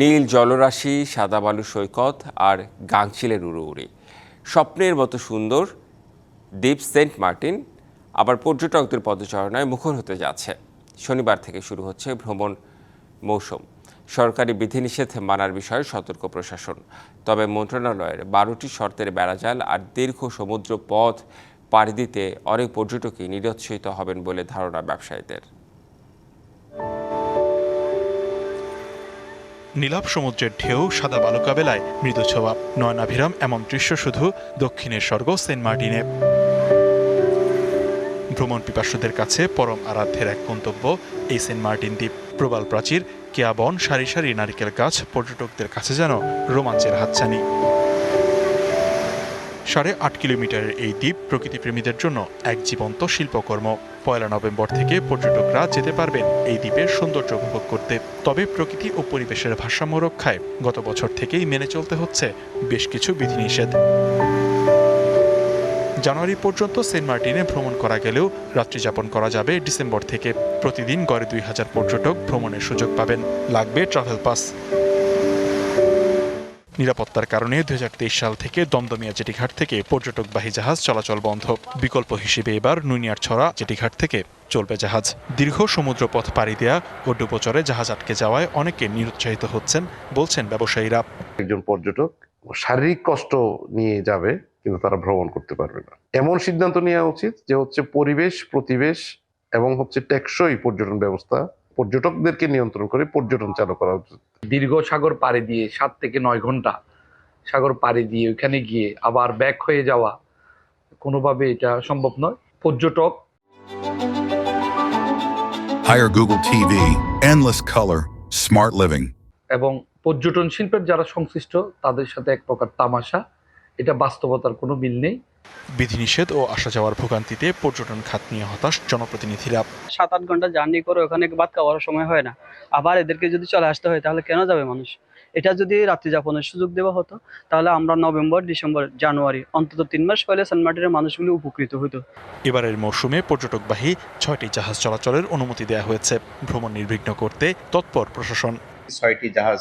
নীল জলরাশি, সাদা বালু সৈকত আর গাংচিলের উড়ো উড়ি স্বপ্নের মতো সুন্দর, দ্বীপ সেন্ট মার্টিন। আবার পর্যটকদের পদচারণায় মুখর হতে যাচ্ছে। শনিবার থেকে শুরু হচ্ছে ভ্রমণ মৌসুম। সরকারি বিধিনিষেধ মানার বিষয়ে সতর্ক প্রশাসন। তবে মন্ত্রণালয়ের বারোটি শর্তের বেড়াজাল আর দীর্ঘ সমুদ্র পথ পাড়ি দিতে অনেক পর্যটকই নিরুৎসাহিত হবেন বলে ধারণা ব্যবসায়ীদের। নীলাভ সমুদ্রের ঢেউ সাদা বালুকা বেলায় মৃদু ছোঁয়া। নয়নাভিরাম এমন দৃশ্য শুধু দক্ষিণের স্বর্গ, সেন্ট মার্টিনে। ভ্রমণ পিপাসুদের কাছে পরম আরাধ্যের এক গন্তব্য, এই সেন্ট মার্টিন দ্বীপ। প্রবাল প্রাচীর, কেয়াবন, সারি সারি নারিকেল গাছ, পর্যটকদের কাছে যেন রোমাঞ্চের হাতছানি। সাড়ে আট কিলোমিটারের এই দ্বীপ প্রকৃতিপ্রেমীদের জন্য এক জীবন্ত শিল্পকর্ম। পয়লা নভেম্বর থেকে পর্যটকরা যেতে পারবেন এই দ্বীপের সৌন্দর্য উপভোগ করতে। তবে প্রকৃতি ও পরিবেশের ভারসাম্য রক্ষায় গত বছর থেকেই মেনে চলতে হচ্ছে বেশ কিছু বিধিনিষেধ। জানুয়ারি পর্যন্ত সেন্ট মার্টিনে ভ্রমণ করা গেলেও রাত্রিযাপন করা যাবে ডিসেম্বর থেকে। প্রতিদিন গড়ে দুই হাজার পর্যটক ভ্রমণের সুযোগ পাবেন। লাগবে ট্রাভেল পাস। নিরাপত্তার কারণে দু হাজার তেইশ সাল থেকে দমদমিয়া জেটিঘাট থেকে পর্যটকবাহী জাহাজ চলাচল বন্ধ। বিকল্প হিসেবে এবার নুনিয়ার ছড়া জেটিঘাট থেকে চলবে জাহাজ। দীর্ঘ সমুদ্রপথ পাড়ি দেয়া ও ডুবোচরে জাহাজ আটকে যাওয়ায় অনেকে নিরুৎসাহিত হচ্ছেন, বলছেন ব্যবসায়ীরা। একজন পর্যটক শারীরিক কষ্ট নিয়ে যাবে, কিন্তু তারা ভ্রমণ করতে পারবে না। এমন সিদ্ধান্ত নেওয়া উচিত যে হচ্ছে পরিবেশ, প্রতিবেশ এবং হচ্ছে টেকসই পর্যটন ব্যবস্থা পর্যটকদেরকে নিয়ন্ত্রণ করে পর্যটন চালু করা উচিত। দীর্ঘ সাগর পাড়ি দিয়ে সাত থেকে নয় ঘণ্টা সাগর পাড়ি দিয়ে ওইখানে গিয়ে আবার ব্যাক হয়ে যাওয়া কোনোভাবে এটা সম্ভব নয়। পর্যটক Hire Google TV, endless color, smart living. এবং পর্যটন শিল্পের যারা সংশ্লিষ্ট তাদের সাথে এক প্রকার তামাশা। এটা বাস্তবতার কোনো মিল নেই। বিধিনিষেধ ও আসা যাওয়ার ভোগান্তিতে পর্যটন খাত নিয়ে হতাশ জনপ্রতিনিধিরা। সাত আট ঘণ্টা জার্নি করে ওখানে ভাত খাওয়ার সময় হয় না। আবার এদেরকে যদি চলে আসতে হয় তাহলে কেন যাবে মানুষ? এটা যদি রাত্রি যাপনের সুযোগ দেওয়া হতো তাহলে আমরা নভেম্বর ডিসেম্বর জানুয়ারি অন্তত তিন মাস পরে সেন্ট মার্টিনের মানুষগুলি উপকৃত হতো এবারের মৌসুমে পর্যটকবাহী ছয়টি জাহাজ চলাচলের অনুমতি দেওয়া হয়েছে। ভ্রমণ নির্বিঘ্ন করতে তৎপর প্রশাসন। ছয়টি জাহাজ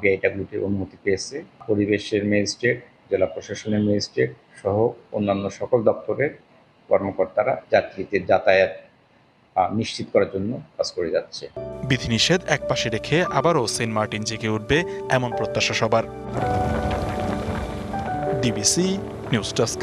বিআইডাব্লিউটির অনুমতি পেয়েছে। পরিবেশের ম্যাজিস্ট্রেট জেলা প্রশাসনের ম্যাজিস্ট্রেট সহ অন্যান্য সকল দপ্তরের কর্মকর্তারা যাত্রীদের যাতায়াত নিশ্চিত করার জন্য কাজ করে যাচ্ছে। বিধিনিষেধ এক পাশে রেখে আবারও সেন্ট মার্টিন জেগে উঠবে এমন প্রত্যাশা সবার। DBC news desk.